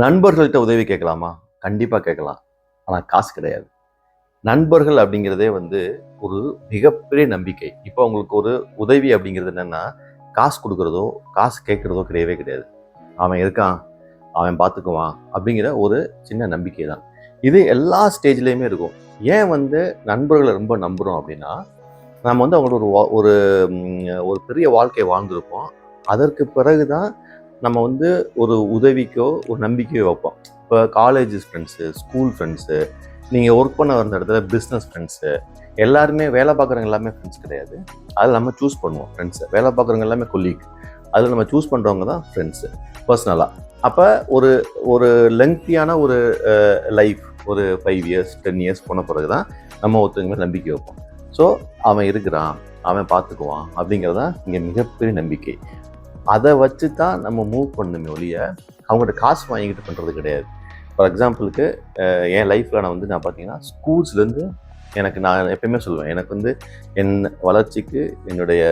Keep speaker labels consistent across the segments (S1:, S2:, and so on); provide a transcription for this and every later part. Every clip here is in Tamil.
S1: நண்பர்கள்ட்ட உதவி கேட்கலாமா? கண்டிப்பாக கேட்கலாம். ஆனால் காசு கிடையாது. நண்பர்கள் அப்படிங்கிறதே வந்து ஒரு மிகப்பெரிய நம்பிக்கை. இப்போ அவங்களுக்கு ஒரு உதவி அப்படிங்கிறது என்னென்னா காசு கொடுக்குறதோ காசு கேட்குறதோ கிடையவே கிடையாது. அவன் இருக்கான் அவன் பார்த்துக்குவான் அப்படிங்கிற ஒரு சின்ன நம்பிக்கை தான். இது எல்லா ஸ்டேஜ்லேயுமே இருக்கும். ஏன் வந்து நண்பர்களை ரொம்ப நம்புகிறோம் அப்படின்னா நம்ம வந்து அவங்களோட ஒரு வா- ஒரு ஒரு பெரிய வாழ்க்கையை வாழ்ந்திருப்போம். அதற்கு பிறகு தான் நம்ம வந்து ஒரு உதவிக்கோ ஒரு நம்பிக்கையோ வைப்போம். இப்போ காலேஜ் ஃப்ரெண்ட்ஸு ஸ்கூல் ஃப்ரெண்ட்ஸு நீங்கள் ஒர்க் பண்ண வந்த இடத்துல பிஸ்னஸ் ஃப்ரெண்ட்ஸு எல்லாருமே வேலை பார்க்குறவங்க எல்லாமே ஃப்ரெண்ட்ஸ் கிடையாது. அதில் நம்ம சூஸ் பண்ணுவோம் ஃப்ரெண்ட்ஸு வேலை பார்க்குறவங்க எல்லாமே கொல்லீக் அதில் நம்ம சூஸ் பண்ணுறவங்க தான் ஃப்ரெண்ட்ஸு பர்சனலாக அப்போ ஒரு ஒரு லெங்க்தியான ஒரு லைஃப் ஒரு ஃபைவ் இயர்ஸ் டென் இயர்ஸ் போன பிறகு தான் நம்ம ஒருத்தவங்க நம்பிக்கை வைப்போம். ஸோ அவன் இருக்கிறான் அவன் பார்த்துக்குவான் அப்படிங்கிறது தான் இங்கே மிகப்பெரிய நம்பிக்கை. அதை வச்சு தான் நம்ம மூவ் பண்ணணுமே ஒழிய அவங்கள்ட்ட காசு வாங்கிக்கிட்டு பண்ணுறது கிடையாது. ஃபார் எக்ஸாம்பிளுக்கு என் லைஃப்பில் நான் வந்து நான் பார்த்தீங்கன்னா ஸ்கூல்ஸ்லேருந்து எனக்கு நான் எப்பயுமே சொல்லுவேன் எனக்கு வந்து என் வளர்ச்சிக்கு என்னுடைய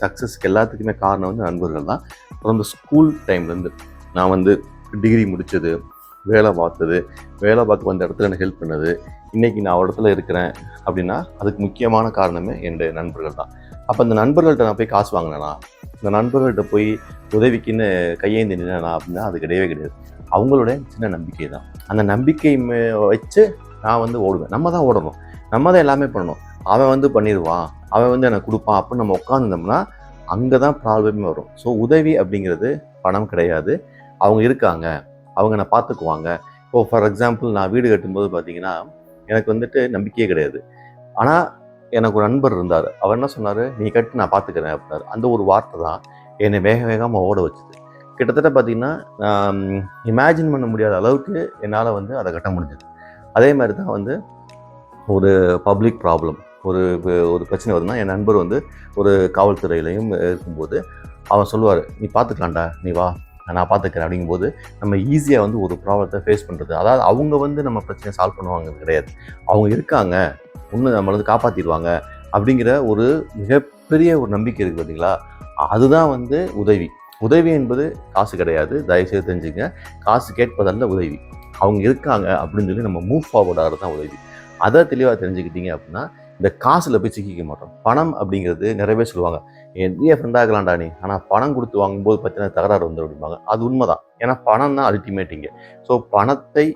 S1: சக்ஸஸ்க்கு எல்லாத்துக்குமே காரணம் வந்து நண்பர்கள் தான். அப்புறம் இந்த ஸ்கூல் டைம்லேருந்து நான் வந்து டிகிரி முடித்தது வேலை பார்த்தது வேலை பார்க்க வந்த இடத்துல எனக்கு ஹெல்ப் பண்ணது இன்றைக்கி நான் ஒரு இடத்துல இருக்கிறேன் அப்படின்னா அதுக்கு முக்கியமான காரணமே என்னுடைய நண்பர்கள் தான். அப்போ அந்த நண்பர்கள்ட்ட நான் போய் காசு வாங்கினேனா? இந்த நண்பர்கள்ட்ட போய் உதவிக்குன்னு கையேந்தி நின்னா அப்படின்னா அது கிடையவே கிடையாது. அவங்களுடைய சின்ன நம்பிக்கை தான். அந்த நம்பிக்கை வச்சு நான் வந்து ஓடுவேன். நம்ம தான் ஓடணும். நம்ம தான் எல்லாமே பண்ணணும். அவன் வந்து பண்ணிடுவான். அவன் வந்து எனக்கு கொடுப்பான் அப்படின்னு நம்ம உட்காந்துருந்தோம்னா அங்கே தான் ப்ராப்ளமே வரும். ஸோ உதவி அப்படிங்கிறது பணம் கிடையாது. அவங்க இருக்காங்க. அவங்க நான் பார்த்துக்குவாங்க. இப்போ ஃபார் எக்ஸாம்பிள் நான் வீடு கட்டும்போது பார்த்தீங்கன்னா எனக்கு வந்துட்டு நம்பிக்கையே கிடையாது. ஆனால் எனக்கு ஒரு நண்பர் இருந்தார். அவர் என்ன சொன்னார்? நீ கட்டு நான் பார்த்துக்கிறேன் அப்படின்னாரு. அந்த ஒரு வார்த்தை தான் என்னை வேக வேகமாக ஓட வச்சுது. கிட்டத்தட்ட பார்த்தீங்கன்னா இமேஜின் பண்ண முடியாத அளவுக்கு என்னால் வந்து அதை கட்ட முடிஞ்சது. அதே மாதிரி தான் வந்து ஒரு பப்ளிக் ப்ராப்ளம் ஒரு ஒரு பிரச்சனை வருதுன்னா என் நண்பர் வந்து ஒரு காவல்துறையிலையும் இருக்கும்போது அவன் சொல்லுவார் நீ பார்த்துக்கலாம்டா நீ வா. நான் பார்த்துக்கிறேன் அப்படிங்கும்போது நம்ம ஈஸியாக வந்து ஒரு ப்ராப்ளத்தை ஃபேஸ் பண்ணுறது அதாவது அவங்க வந்து நம்ம பிரச்சனையை சால்வ் பண்ணுவாங்க கிடையாது. அவங்க இருக்காங்க ஒன்று நம்மளை வந்து காப்பாற்றிடுவாங்க அப்படிங்கிற ஒரு மிகப்பெரிய ஒரு நம்பிக்கை இருக்குது பார்த்தீங்களா? அதுதான் வந்து உதவி. உதவி என்பது காசு கிடையாது. தயவுசெய்து தெரிஞ்சுங்க காசு கேட்பதல்ல உதவி. அவங்க இருக்காங்க அப்படின்னு சொல்லி நம்ம மூவ் ஃபார்வர்ட் ஆகிறது தான் உதவி. அதை தெளிவாக தெரிஞ்சுக்கிட்டீங்க அப்படின்னா இந்த காசில் போய் சிக்கிக்க மாட்டோம். பணம் அப்படிங்கிறது நிறைய பேர் சொல்லுவாங்க நிறைய ஃப்ரெண்டாக இருக்கலாம்டா நீ. ஆனால் பணம் கொடுத்து வாங்கும்போது பார்த்தீங்கன்னா தகராறு வந்துடும் அப்படிம்பாங்க. அது உண்மைதான். ஏன்னா பணம் தான் அல்டிமேட் இங்கே. ஸோ பணத்தை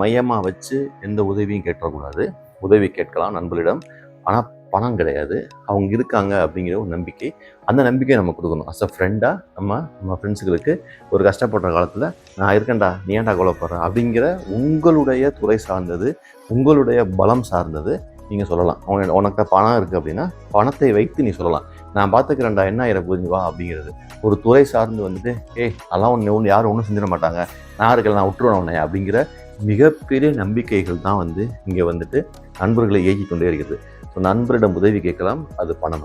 S1: மையமாக வச்சு எந்த உதவியும் கேட்டக்கூடாது உதவி கேட்கலாம் நண்பர்களிடம். ஆனால் பணம் கிடையாது. அவங்க இருக்காங்க அப்படிங்கிற ஒரு நம்பிக்கை. அந்த நம்பிக்கையை நம்ம கொடுக்கணும். அஸ் அ ஃப்ரெண்டாக நம்ம நம்ம ஃப்ரெண்ட்ஸுகளுக்கு ஒரு கஷ்டப்படுற காலத்தில் நான் இருக்கேன்டா. நீ ஏன்டா கொலைப்படுறேன் அப்படிங்கிற உங்களுடைய துறை சார்ந்தது உங்களுடைய பலம் சார்ந்தது நீங்கள் சொல்லலாம். உன உனக்கு பணம் இருக்குது அப்படின்னா பணத்தை வைத்து நீ சொல்லலாம். நான் பார்த்துக்கிறேன்டா என்ன ஆயிரம் புரிஞ்சு வா அப்படிங்கிறது. ஒரு துறை சார்ந்து வந்துட்டு ஏய் அதெல்லாம் ஒன்று ஒன்று யாரும் ஒன்றும் செஞ்சிட மாட்டாங்க. நான் இருக்கல நான் விட்டுருவேன் உன்னை அப்படிங்கிற மிகப்பெரிய நம்பிக்கைகள் தான் வந்து இங்கே வந்துட்டு நண்பர்களை இயக்கி கொண்டே இருக்கிறது ஸோ நண்பரிடம் உதவி கேட்கலாம். அது பணம்